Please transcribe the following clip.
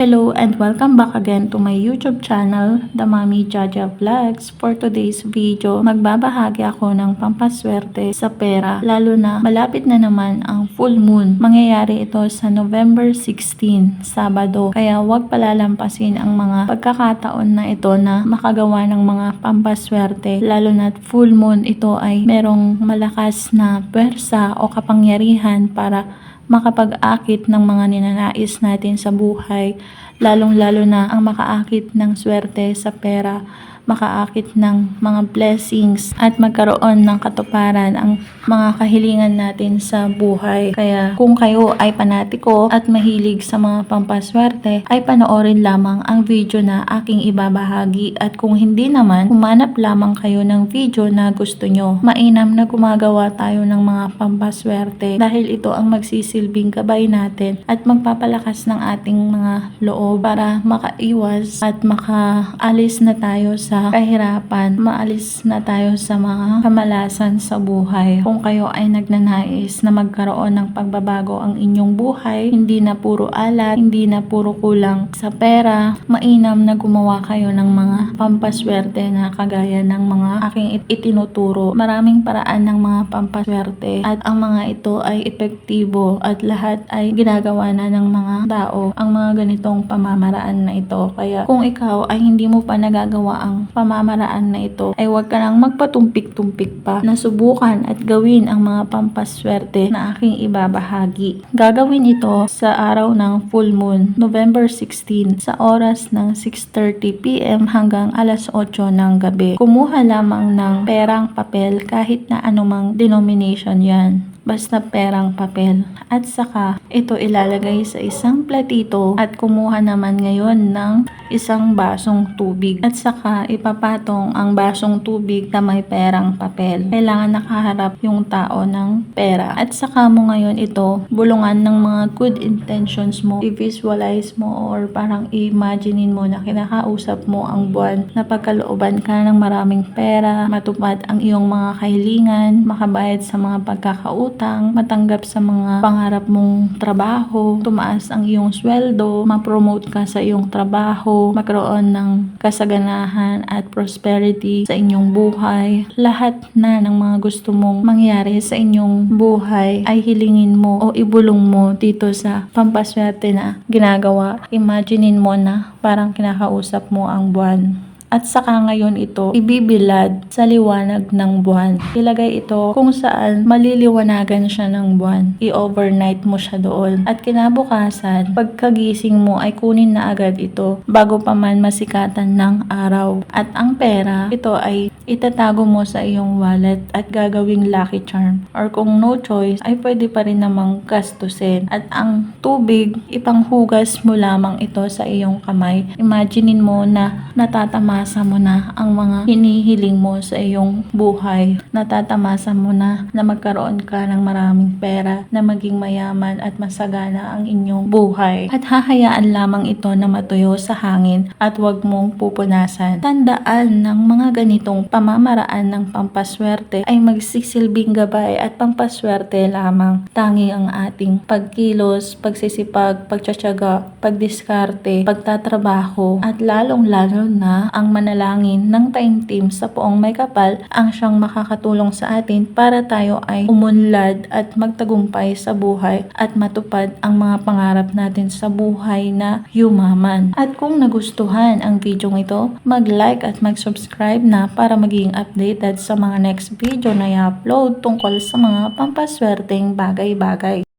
Hello and welcome back again to my YouTube channel, The Mami Jaja Vlogs. For today's video, magbabahagi ako ng pampaswerte sa pera, lalo na malapit na naman ang full moon. Mangyayari ito sa November 16, Sabado. Kaya huwag palalampasin ang mga pagkakataon na ito na makagawa ng mga pampaswerte, lalo na full moon ito ay merong malakas na pwersa o kapangyarihan para makapag-akit ng mga ninanais natin sa buhay, lalong-lalo na ang makaakit ng swerte sa pera, makaakit ng mga blessings at magkaroon ng katuparan ang mga kahilingan natin sa buhay. Kaya kung kayo ay panatiko at mahilig sa mga pampaswerte, ay panoorin lamang ang video na aking ibabahagi at kung hindi naman, humanap lamang kayo ng video na gusto nyo. Mainam na gumagawa tayo ng mga pampaswerte dahil ito ang magsisilbing gabay natin at magpapalakas ng ating mga loob para makaiwas at makaalis na tayo sa kahirapan, maalis na tayo sa mga kamalasan sa buhay. Kung kayo ay nagnanais na magkaroon ng pagbabago ang inyong buhay, hindi na puro alat, hindi na puro kulang sa pera, mainam na gumawa kayo ng mga pampaswerte na kagaya ng mga aking it- itinuturo. Maraming paraan ng mga pampaswerte at ang mga ito ay epektibo at lahat ay ginagawa na ng mga tao ang mga ganitong pamamaraan na ito. Kaya kung ikaw ay hindi mo pa nagagawa ang pamamaraan na ito, ay huwag ka nang magpatumpik-tumpik pa na subukan at gawin ang mga pampaswerte na aking ibabahagi. Gagawin ito sa araw ng full moon, November 16, sa oras ng 6.30pm hanggang alas 8 ng gabi. Kumuha lamang ng perang papel kahit na anumang denomination yan basta perang papel. At saka, ito ilalagay sa isang platito at kumuha naman ngayon ng isang basong tubig. At saka, ipapatong ang basong tubig na may perang papel. Kailangan nakaharap yung tao ng pera. At saka mo ngayon ito, bulungan ng mga good intentions mo. I-visualize mo or parang i-imaginein mo na kinakausap mo ang buwan na pagkalooban ka ng maraming pera, matupad ang iyong mga kahilingan, makabayad sa mga pagkakautang, matanggap sa mga pangarap mong trabaho, tumaas ang iyong sweldo, ma-promote ka sa iyong trabaho, magkaroon ng kasaganahan at prosperity sa inyong buhay. Lahat na ng mga gusto mong mangyari sa inyong buhay ay hilingin mo o ibulong mo dito sa pampaswerte na ginagawa. Imaginein mo na parang kinakausap mo ang buwan. At saka ngayon ito ibibilad sa liwanag ng buwan. Ilagay ito kung saan maliliwanagan siya ng buwan. I-overnight mo siya doon. At kinabukasan, pagkagising mo ay kunin na agad ito bago pa man masikatan ng araw. At ang pera, ito ay itatago mo sa iyong wallet at gagawing lucky charm. Or kung no choice, ay pwede pa rin namang gastusin. At ang tubig, ipanghugas mo lamang ito sa iyong kamay. Imaginein mo na natatamasa mo na ang mga hinihiling mo sa iyong buhay. Natatamasa mo na na magkaroon ka ng maraming pera, na maging mayaman at masagana ang inyong buhay. At hahayaan lamang ito na matuyo sa hangin at huwag mong pupunasan. Tandaan ng mga ganitong pamamaraan ng pampaswerte ay magsisilbing gabay at pampaswerte lamang. Tangi ang ating pagkilos, pagsisipag, pagtsatsaga, pagdiskarte, pagtatrabaho at lalong-lalo na ang manalangin ng taimtim sa poong may kapal ang siyang makakatulong sa atin para tayo ay umunlad at magtagumpay sa buhay at matupad ang mga pangarap natin sa buhay na yumaman. At kung nagustuhan ang video ito, mag-like at mag-subscribe na para maging updated sa mga next video na i-upload tungkol sa mga pampaswerteng bagay-bagay.